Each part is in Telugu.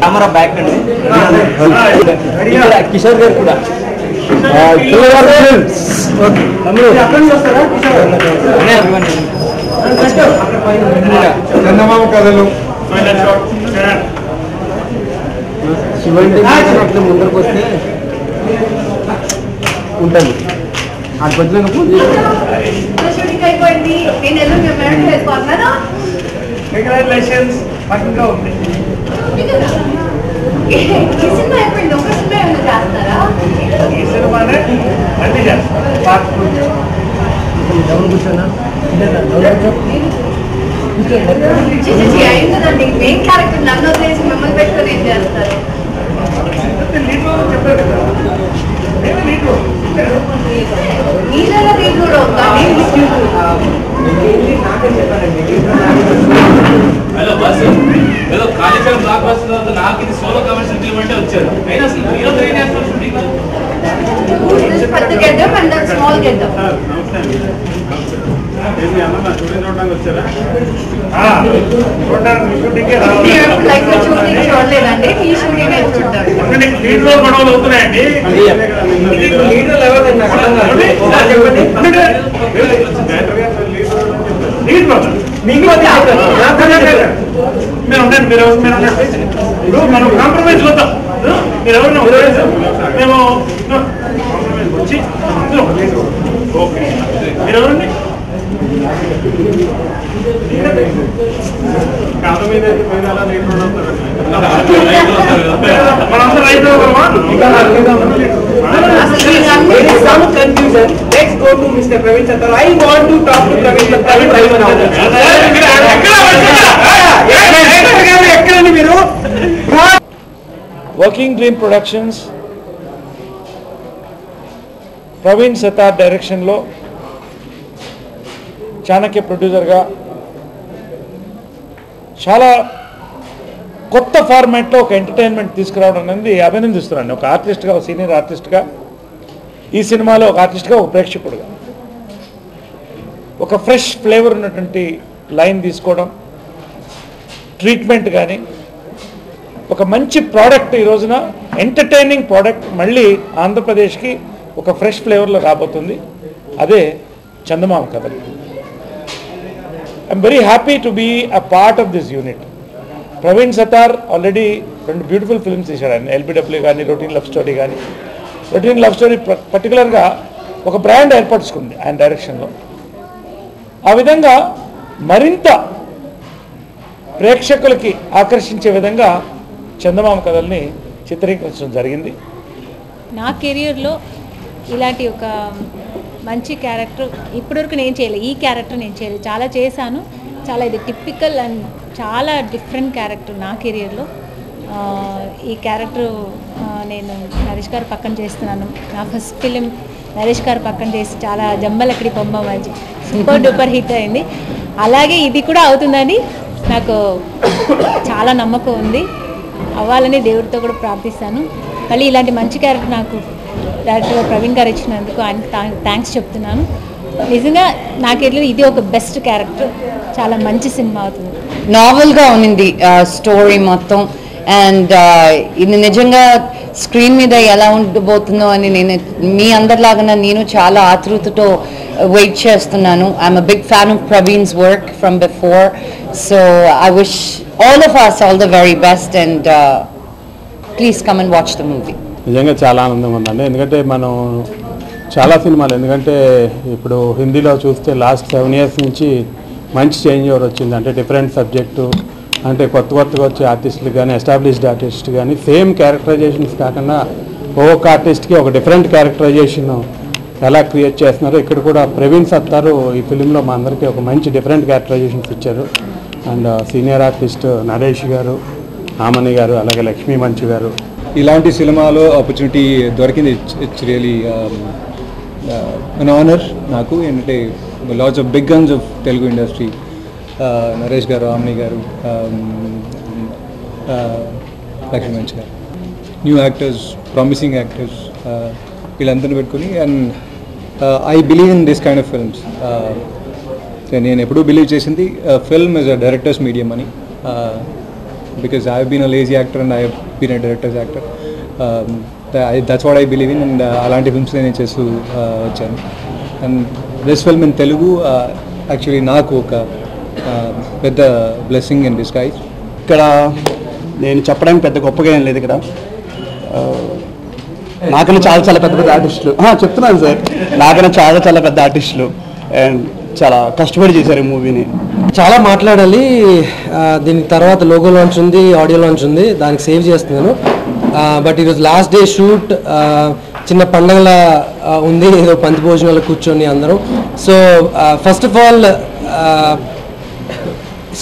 కెమెరా బ్యాక్ అండి ఇక్కడ కిషోర్ గారు కూడా అనే అభిమాని. చందమామ కథలు శివంటి అట్లా ముందరకు వస్తే ఉంటుంది ఆ కొద్దిగా ఫోన్ చేసి షూటింగ్ అయిపోయింది నేను ఎల్లుండి అమెరికా వెళ్ళిపోతున్నాను కంగ్రాచులేషన్స్ మాకు ఇంకా ఉంది ఈ సినిమా అయిపోయింది ఒక సినిమా ఏమైనా చేస్తారా ఈ సినిమానే మళ్ళీ చేస్తాం. Part two. చిచి అయింది కదండి మెయిన్ క్యారెక్టర్ నన్ను వదిలేసి మిమ్మల్ని పెట్టుకొని ఏం చేస్తారు? ఫిల్మ్ బ్లాక్ బస్ తర్వాత నాకు ఇది సోలో కమర్షియల్ ఫిల్మ్ అంటే వచ్చారు. అయినా అసలు హీరో షూటింగ్ గొడవలు అవుతున్నాయండి. మీరు ఉండండి మీరు మీరు ఉండండి. ఇప్పుడు మనం కాంప్రమైజ్ వద్దాం. మీరు ఎవరిని మేము కాంప్రమైజ్ వచ్చి ఓకే. మీరు ఎవరండి? కాదు మీద. Praveen Satar. I want to talk to Praveen Satar. ఎక్కడండి మీరు? Working dream productions Praveen Satar డైరెక్షన్లో చాణక్య ప్రొడ్యూసర్గా చాలా కొత్త ఫార్మాట్లో ఒక ఎంటర్టైన్మెంట్ తీసుకురావడం అనేది అభినందిస్తున్నాను. ఒక ఆర్టిస్ట్గా ఒక సీనియర్ ఆర్టిస్ట్గా ఈ సినిమాలో ఒక ఆర్టిస్ట్గా ఒక ప్రేక్షకుడుగా. ఒక ఫ్రెష్ ఫ్లేవర్ ఉన్నటువంటి లైన్ తీసుకోవడం ట్రీట్మెంట్ కానీ ఒక మంచి ప్రోడక్ట్ ఈ రోజున ఎంటర్టైనింగ్ ప్రోడక్ట్ మళ్ళీ ఆంధ్రప్రదేశ్కి ఒక ఫ్రెష్ ఫ్లేవర్లో రాబోతుంది. అదే Chandamama Kathalu I'm very happy to be a part of this unit. Praveen Satar already రెండు బ్యూటిఫుల్ ఫిల్మ్స్ తీశాడు. ఆయన ఎల్బిడబ్ల్యూ కానీ రొటీన్ లవ్ స్టోరీ కానీ రొటీన్ లవ్ స్టోరీ పర్టికులర్గా ఒక బ్రాండ్ ఏర్పరచుకుంది ఆయన డైరెక్షన్లో. ఆ విధంగా మరింత ప్రేక్షకులకి ఆకర్షించే విధంగా చందమామ కథల్ని చిత్రీకరించడం జరిగింది. నా కెరియర్లో ఇలాంటి ఒక మంచి క్యారెక్టర్ ఇప్పటివరకు నేను చేయలేదు ఈ క్యారెక్టర్ నేను చేయలేదు చాలా చేశాను. చాలా ఇది టిపికల్ అండ్ చాలా డిఫరెంట్ క్యారెక్టర్ నా కెరియర్లో. ఈ క్యారెక్టర్ నేను నరేష్ గారు పక్కన చేస్తున్నాను. నా ఫస్ట్ ఫిలిం నరేష్ గారు పక్కన చేసి చాలా జంబలక్కడి బొమ్మ మంచి సూపర్ డూపర్ హిట్ అయింది. అలాగే ఇది కూడా అవుతుందని నాకు చాలా నమ్మకం ఉంది. అవ్వాలని దేవుడితో కూడా ప్రార్థిస్తాను. మళ్ళీ ఇలాంటి మంచి క్యారెక్టర్ నాకు డైరెక్టర్ ప్రవీణ్ గారు ఇచ్చినందుకు ఆయనకు థ్యాంక్స్ చెప్తున్నాను. నిజంగా నాకెళ్ళి ఇది ఒక బెస్ట్ క్యారెక్టర్ చాలా మంచి సినిమా అవుతుంది. నావెల్గా ఉన్నింది స్టోరీ మొత్తం. అండ్ ఇది నిజంగా స్క్రీన్ మీద ఎలా ఉండబోతుందో అని నేను మీ అందరిలాగా నేను చాలా ఆతృతతో వెయిట్ చేస్తున్నాను I'm a big fan of Praveen's work from before so I wish all of us all the very best and please come and watch the movie నిజంగా చాలా ఆనందంగా ఉందండి. ఎందుకంటే మనం చాలా సినిమాలు ఎందుకంటే ఇప్పుడు హిందీలో చూస్తే లాస్ట్ సెవెన్ ఇయర్స్ నుంచి మంచి చేంజ్ ఓవర్ వచ్చింది? అంటే డిఫరెంట్ సబ్జెక్టు అంటే కొత్త కొత్తగా వచ్చే ఆర్టిస్టులు కానీ ఎస్టాబ్లిష్డ్ ఆర్టిస్ట్ కానీ సేమ్ క్యారెక్టరైజేషన్స్ కాకుండా ఒక్కొక్క ఆర్టిస్ట్కి ఒక డిఫరెంట్ క్యారెక్టరైజేషన్ ఎలా క్రియేట్ చేస్తున్నారో ఇక్కడ కూడా ప్రవీణ్ సత్తారు ఈ ఫిలింలో మా అందరికీ ఒక మంచి డిఫరెంట్ క్యారెక్టరైజేషన్స్ ఇచ్చారు. And senior artist Naresh garu Aamani garu అలాగే లక్ష్మీ మంచు గారు. ఇలాంటి సినిమాలో ఆపర్చునిటీ దొరికింది. ఇట్స్ రియలీ అన్ ఆనర్ నాకు. ఏంటంటే lots of big guns of Telugu industry Naresh garu Aamani garu um, uh, Lakshmi మంచి గారు. న్యూ యాక్టర్స్ ప్రామిసింగ్ యాక్టర్స్ వీళ్ళందరినీ పెట్టుకుని and I believe in this kind of films నేను ఎప్పుడూ బిలీవ్ చేసింది film is a director's medium అని because I been a lazy actor and I been a director's actor that's what I believe in and అలాంటి ఫిల్మ్స్ నేను చేస్తూ వచ్చాను. And this film in Telugu actually నాకు ఒక పెద్ద బ్లెస్సింగ్ ఇన్ డిస్కైజ్ ఇక్కడ నేను చెప్పడానికి పెద్ద గొప్పగా ఏం లేదు ఇక్కడ. Uh, నాకన్నా చాలా చాలా పెద్ద పెద్ద ఆర్టిస్టులు చెప్తున్నాను సార్. నాకన్నా చాలా చాలా పెద్ద ఆర్టిస్టులు అండ్ చాలా కష్టపడి చేశారు ఈ మూవీని. చాలా మాట్లాడాలి. దీని తర్వాత లోగో లాంచ్ ఉంది ఆడియో లాంచ్ ఉంది. దానికి సేవ్ చేస్తున్నాను. బట్ ఈరోజు లాస్ట్ డే షూట్ చిన్న పండగల ఉంది. ఏదో పంతి భోజనాలు కూర్చొని అందరం. సో ఫస్ట్ ఆఫ్ ఆల్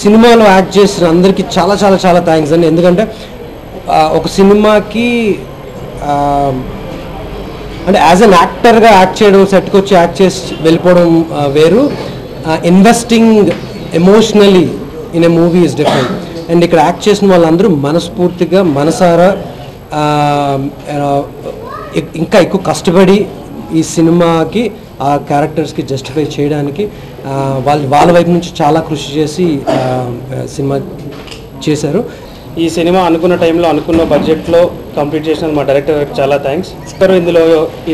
సినిమాలో యాక్ట్ చేసిన అందరికీ చాలా చాలా చాలా థ్యాంక్స్ అండి. ఎందుకంటే ఒక సినిమాకి Um, అంటే యాజ్ అన్ యాక్టర్గా యాక్ట్ చేయడం సెట్కి వచ్చి యాక్ట్ చేసి వెళ్ళిపోవడం uh, వేరు. Investing emotionally in a movie is different and ఇక్కడ యాక్ట్ చేసిన వాళ్ళందరూ మనస్ఫూర్తిగా మనసారా um, uh, ఇంకా ఎక్కువ కష్టపడి ఈ సినిమాకి ఆ క్యారెక్టర్స్కి జస్టిఫై చేయడానికి uh, వాళ్ళు వాళ్ళ వాళ్ళ వైపు నుంచి చాలా కృషి చేసి సినిమా చేశారు. ఈ సినిమా అనుకున్న టైంలో అనుకున్న బడ్జెట్లో కంప్లీట్ చేసిన మా డైరెక్టర్ గారికి చాలా థ్యాంక్స్. సార్ ఇందులో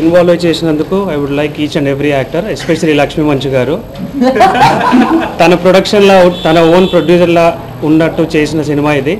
ఇన్వాల్వ్ చేసినందుకు I would like each and every actor especially Lakshmi Manchu garu. తన ప్రొడక్షన్లో తన ఓన్ ప్రొడ్యూసర్లా ఉన్నట్టు చేసిన సినిమా ఇది.